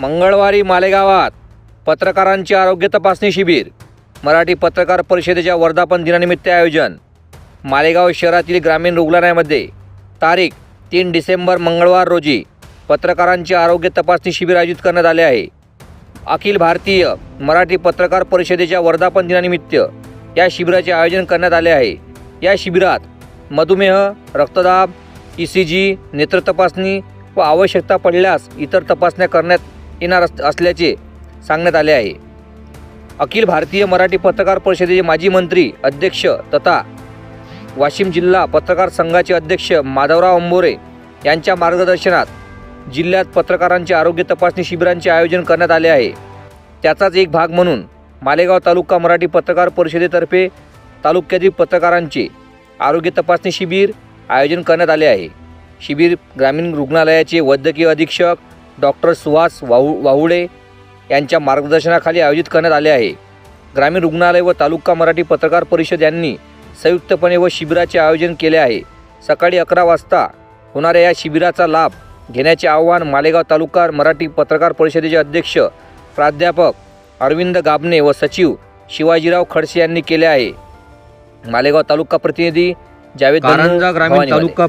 मंगळवारी मालेगावात पत्रकारांचे आरोग्य तपासणी शिबिर मराठी पत्रकार परिषदेच्या वर्धापन दिनानिमित्त आयोजन. मालेगाव शहरातील ग्रामीण रुग्णालयामध्ये तारीख तीन डिसेंबर मंगळवार रोजी पत्रकारांचे आरोग्य तपासणी शिबिर आयोजित करण्यात आले आहे. अखिल भारतीय मराठी पत्रकार परिषदेच्या वर्धापन दिनानिमित्त या शिबिराचे आयोजन करण्यात आले आहे. या शिबिरात मधुमेह रक्तदाब ई सी जी नेत्र तपासणी व आवश्यकता पडल्यास इतर तपासण्या करण्यात येणार असल्याचे सांगण्यात आले आहे. अखिल भारतीय मराठी पत्रकार परिषदेचे माजी मंत्री अध्यक्ष तथा वाशिम जिल्हा पत्रकार संघाचे अध्यक्ष माधवराव अंबोरे यांच्या मार्गदर्शनात जिल्ह्यात पत्रकारांचे आरोग्य तपासणी शिबिरांचे आयोजन करण्यात आले आहे. त्याचाच एक भाग म्हणून मालेगाव तालुका मराठी पत्रकार परिषदेतर्फे तालुक्यातील पत्रकारांचे आरोग्य तपासणी शिबिर आयोजन करण्यात आले आहे. शिबिर ग्रामीण रुग्णालयाचे वैद्यकीय अधीक्षक डॉक्टर सुहास वाहू वाहुडे यांच्या मार्गदर्शनाखाली आयोजित करण्यात आले आहे. ग्रामीण रुग्णालय व तालुका मराठी पत्रकार परिषद यांनी संयुक्तपणे व शिबिराचे आयोजन केले आहे. सकाळी अकरा वाजता होणाऱ्या या शिबिराचा लाभ घेण्याचे आवाहन मालेगाव तालुका मराठी पत्रकार परिषदेचे अध्यक्ष प्राध्यापक अरविंद गाबणे व सचिव शिवाजीराव खडसे यांनी केले आहे. मालेगाव तालुका प्रतिनिधी जावेद कारंजा ग्रामीण. तालुका